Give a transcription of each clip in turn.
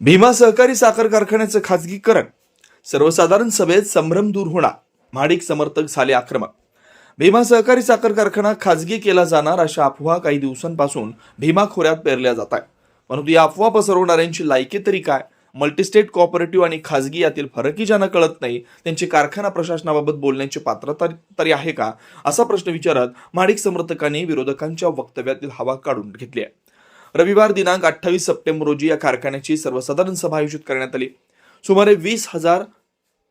भीमा सहकारी साखर कारखान्याचं खाजगीकरण. सर्वसाधारण सभेत संभ्रम दूर होणार महाडिक समर्थक झाले आक्रमक. भीमा सहकारी साखर कारखाना खाजगी केला जाणार अशा अफवा काही दिवसांपासून भीमा खोऱ्यात पेरल्या जात आहे परंतु या अफवा पसरवणाऱ्यांची लायकी तरी काय? मल्टीस्टेट कॉपरेटिव्ह आणि खाजगी यातील फरकही ज्यांना कळत नाही त्यांची कारखाना प्रशासनाबाबत बोलण्याची पात्रता तरी आहे का? असा प्रश्न विचारत महाडिक समर्थकांनी विरोधकांच्या वक्तव्यातील हवा काढून घेतली आहे. रविवार दिनांक अठ्ठावीस सप्टेंबर रोजी या कारखान्याची सर्वसाधारण सभा आयोजित करण्यात आली. सुमारे वीस हजार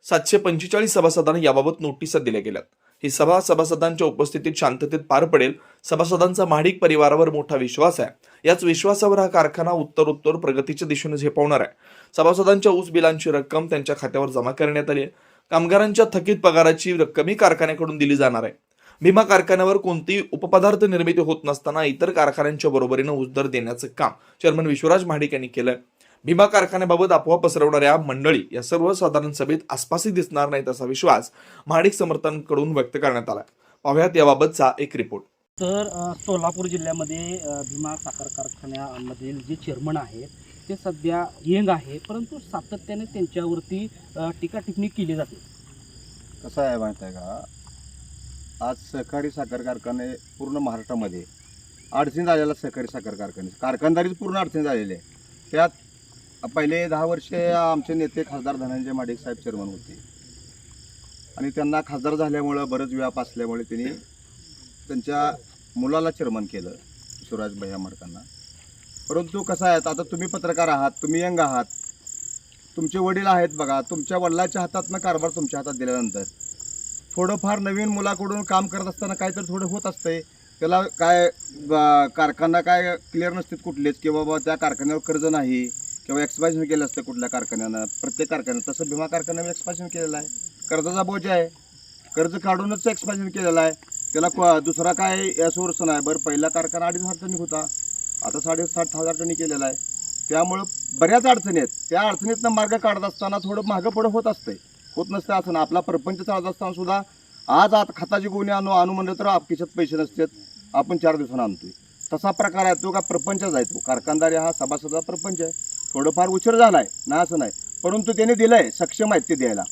सातशे पंचेचाळीस सभासदांना याबाबत नोटिसा दिल्या गेल्यात. ही सभा सभासदांच्या उपस्थितीत शांततेत पार पडेल. सभासदांचा महाडिक परिवारावर मोठा विश्वास आहे. याच विश्वासावर हा कारखाना उत्तरोत्तर प्रगतीच्या दिशेने झेपावणार आहे. सभासदांच्या ऊस बिलांची रक्कम त्यांच्या खात्यावर जमा करण्यात आली आहे. कामगारांच्या थकीत पगाराची रक्कमही कारखान्याकडून दिली जाणार आहे. भीमा कारखान्यावर कोणतीही उपपदार्थ निर्मिती होत नसताना इतर कारखान्यांच्या बरोबरीनं ऊस दर देण्याचं काम चेअरमन विश्वराज महाडिक यांनी केलंय. भीमा कारखान्याबाबत अफवा पसरवणाऱ्या मंडळी या सर्वसाधारण सभेत आसपासही दिसणार नाहीत असा विश्वास महाडिक समर्थांकडून व्यक्त करण्यात आला पाहुयात याबाबतचा एक रिपोर्ट. तर सोलापूर जिल्ह्यामध्ये भीमा साखर कारखान्यामधील जे चेअरमन आहेत ते सध्या यंग आहे परंतु सातत्याने त्यांच्यावरती टीका टिप्पणी केली जाते. कसं आहे माहीत आहे का? आज सहकारी साखर कारखाने पूर्ण महाराष्ट्रामध्ये. अडचणी झालेला सहकारी साखर कारखाने. कारखानदारीच पूर्ण अडचणी झालेले आहे त्यात पहिले दहा वर्षे आमचे नेते खासदार धनंजय माडिक साहेब चेअरमन होते. आणि त्यांना खासदार झाल्यामुळं बरंच व्याप असल्यामुळे त्यांनी त्यांच्या मुलाला चेअरमन केलं शिवराज भैया मडकांना परंतु कसं आहे आता तुम्ही पत्रकार आहात तुम्ही यंग आहात. तुमचे वडील आहेत बघा तुमच्या वडिलाच्या हातातनं कारभार तुमच्या हातात दिल्यानंतर. थोडंफार नवीन मुलाकडून काम करत असताना काहीतरी थोडं होत असतंय. त्याला काय कारखाना काय क्लिअर नसतात कुठलेच की बाबा त्या कारखान्यावर कर्ज नाही किंवा एक्सपायशन केलं असतं कुठल्या कारखान्यानं प्रत्येक कारखान्यात. तसं भीमा कारखान्यावर एक्सपायशन केलेलं आहे. कर्जाचा बोजा आहे. कर्ज काढूनच एक्सपायशन केलेलं आहे. त्याला दुसरा काय या सोर्स नाही. बरं पहिला कारखाना अडीच हजार टनिक होता. आता साडेसाठ हजार टनी केलेला आहे. त्यामुळं बऱ्याच अडचणी आहेत. त्या अडचणीतनं मार्ग काढत असताना थोडं मागं पुढं होत असतंय. होत नसतं असं ना आपला प्रपंच चालत असताना सुद्धा आज आत खताची गोणी आणू आणू म्हणलं तर आपकीच्यात पैसे नसतात. आपण चार दिवसानं आणतोय. तसा प्रकार आहे तो का प्रपंचच आहे तो. कारखानदारी हा सभासदाचा प्रपंच आहे. थोडंफार उशीर झाला आहे ना असं नाही. परंतु त्याने दिलं आहे सक्षम आहेत ते द्यायला.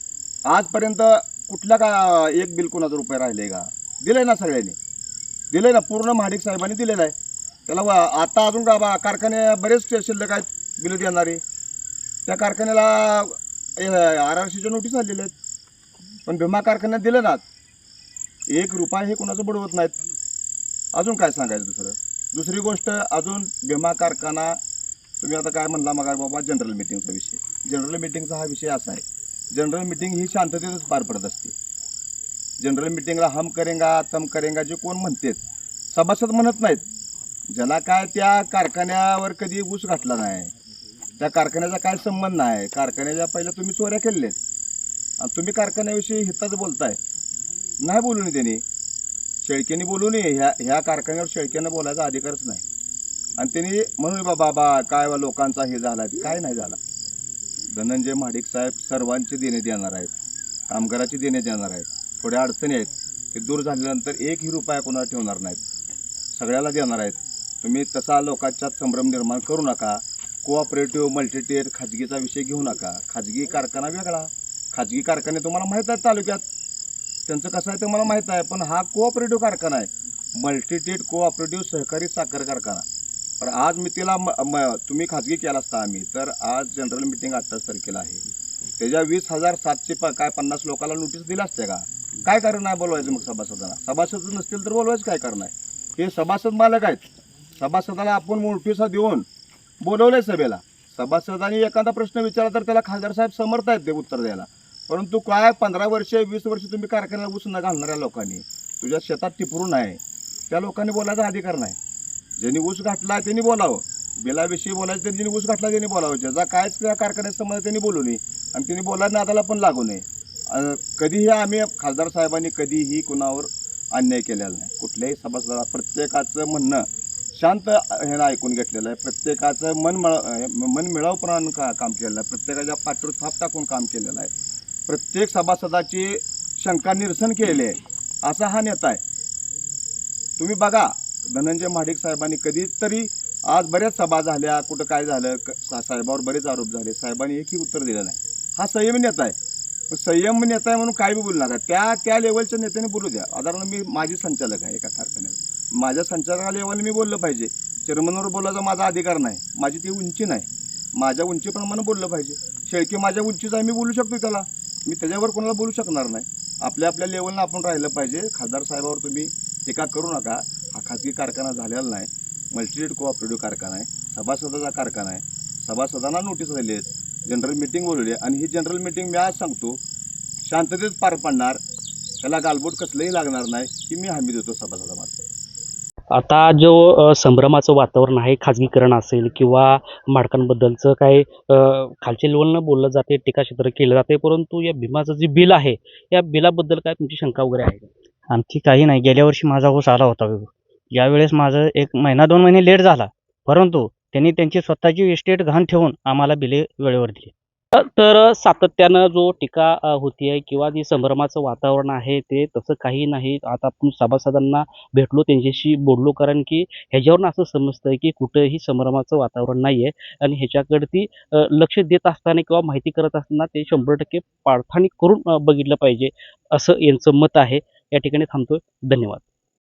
आजपर्यंत कुठल्या का एक बिल कोणाचा रुपये राहिले का? दिलं आहे ना सगळ्यांनी. दिलं आहे ना. पूर्ण महाडिक साहेबांनी दिलेलं आहे. त्याला वा- आता अजून का बा कारखाने बरेच शिल्लक आहेत बिलं देणारे. त्या कारखान्याला आर आर सीच्या नोटीस आलेल्या आहेत. पण भीमा कारखान्यात दिलं ना एक रुपया हे कोणाचं बुडवत नाहीत. अजून काय सांगायचं दुसरं? दुसरी गोष्ट अजून भीमा कारखाना तुम्ही आता काय म्हणला मग बाबा जनरल मिटिंगचा विषय. जनरल मिटिंगचा हा विषय असा आहे. जनरल मिटिंग ही शांततेतच पार पडत असते. जनरल मिटिंगला हम करेंगा तम करेंगा जे कोण म्हणतात सभासद म्हणत नाहीत. ज्याला काय त्या कारखान्यावर कधी ऊस घातला नाही. त्या कारखान्याचा काय संबंध नाही कारखान्याच्या पहिल्या तुम्ही चोऱ्या केलेत आणि तुम्ही कारखान्याविषयी हिताच बोलताय. नाही बोलू नये त्यांनी. शेळकेने बोलू नये. ह्या ह्या कारखान्यावर शेळक्यानं बोलायचा अधिकारच नाही. आणि त्यांनी म्हणून बाबा बाबा काय बा लोकांचा हे झाला काय नाही झाला. धनंजय महाडिक साहेब सर्वांचे देणे देणार आहेत. कामगाराचे देणे देणार आहेत. थोड्या अडचणी आहेत. ते दूर झाल्यानंतर एकही रुपया कोणाला ठेवणार नाहीत. सगळ्याला देणार आहेत. तुम्ही तसा लोकांच्यात संभ्रम निर्माण करू नका. कोऑपरेटिव्ह मल्टीटेर खाजगीचा विषय घेऊ नका. खाजगी कारखाना वेगळा. खाजगी कारखाने तुम्हाला माहीत आहेत तालुक्यात. त्यांचं कसं आहे ते मला माहीत आहे पण हा कोऑपरेटिव्ह कारखाना आहे. मल्टीटेट कोऑपरेटिव्ह सहकारी साखर कारखाना. पण आज मी तिला म म- तुम्ही खाजगी केला असता आम्ही तर आज जनरल मिटिंग अठ्ठावीस तारखेला आहे. त्याच्या वीस हजार सातशे प काय पन्नास लोकांना नोटीस दिला असते का? काय कारण आहे बोलवायचं मग सभासदांना सभासद नसतील तर बोलवायचं काय कारण आहे? हे सभासद मालक आहेत. सभासदाला आपण नोटीसा देऊन बोलवलंय सभेला. सभासदांनी एखादा प्रश्न विचारला तर त्याला खासदार साहेब समर्थ आहेत ते उत्तर द्यायला. परंतु काय पंधरा वर्षे वीस वर्ष तुम्ही कारखान्याला उस न घालणाऱ्या लोकांनी? तुझ्या शेतात टिपरून आहे. त्या लोकांनी बोलायचा अधिकार नाही. ज्यांनी ऊस घातला त्यांनी बोलावं. बिलाविषयी बोलायचं त्यांनी ऊस घातला त्यांनी बोलावं. ज्याचा कायच त्या कारखान्यात संबंध त्यांनी बोलू नये. आणि त्यांनी बोलायला नादाला पण लागू नये. कधीही आम्ही खासदार साहेबांनी कधीही कुणावर अन्याय केलेला नाही. कुठल्याही सभासदाला प्रत्येकाचं म्हणणं शांत ह्यानं ऐकून घेतलेलं आहे. प्रत्येकाचं मन मळ मन मिळावपणानं का काम केलेलं आहे? प्रत्येकाच्या पाठीवर थाप टाकून काम केलेलं आहे. प्रत्येक सभासदाची शंका निरसन केलेली आहे. असा हा नेता आहे. तुम्ही बघा धनंजय महाडिक साहेबांनी कधीतरी आज बऱ्याच सभा झाल्या कुठं काय झालं क- सा- साहेबावर बरेच आरोप झाले. साहेबांनी एकही उत्तर दिलं नाही. हा संयम नेता आहे. संयम नेता आहे म्हणून काय बी बोलू नका. त्या त्या लेवलच्या नेत्याने बोलू द्या. साधारण मी माझी संचालक आहे एका कारखान्यात. माझ्या संचालका मी बोललं पाहिजे. चेअरमनवर बोलायचा माझा अधिकार नाही. माझी ती उंची नाही. माझ्या उंचीप्रमाणे बोललं पाहिजे. शेळके माझ्या उंचीचा आहे मी बोलू शकतो त्याला. मी त्याच्यावर कोणाला बोलू शकणार नाही. आपल्या आपल्या लेवलनं आपण राहिलं पाहिजे. खासदार साहेबावर तुम्ही टीका करू नका. हा खाजगी कारखाना झालेला नाही. मल्टीरेट कोऑपरेटिव्ह कारखाना आहे. सभासदाचा कारखाना आहे. सभासदांना नोटीस झाली आहेत. जनरल मिटिंग बोलवली आहे. आणि ही जनरल मिटिंग मी आज सांगतो शांततेत पार पडणार. त्याला गालबोट कसलंही लागणार नाही ही मी हमी देतो सभासदामार्फत. आता जो संभ्रमाचं वातावरण आहे खाजगीकरण असेल किंवा माडकांबद्दलचं काय खालचे खालच्या लेवलनं बोललं जाते टीकाक्षेत्र केलं जाते परंतु या भीमाचं जे बिल आहे या बिलाबद्दल काय तुमची शंका वगैरे आहे? आणखी आमची काही नाही. गेल्या वर्षी माझा ऊस आला होता. यावेळेस माझं एक महिना दोन महिने लेट झाला. परंतु त्यांनी त्यांची स्वतःची इस्टेट घाण ठेवून आम्हाला बिले वेळेवर दिली. तर सातत्यानं जो टीका होती आहे किंवा जे संभ्रमाचं वातावरण आहे ते तसं काही नाही. आता आपण सभासदांना भेटलो त्यांच्याशी बोललो कारण की ह्याच्यावरून असं समजतंय की कुठंही संभ्रमाचं वातावरण नाही आहे आणि ह्याच्याकडती लक्ष देत असताना किंवा माहिती करत असताना ते शंभर टक्के पाळथाणी करून बघितलं पाहिजे असं यांचं मत आहे. या ठिकाणी थांबतोय. धन्यवाद.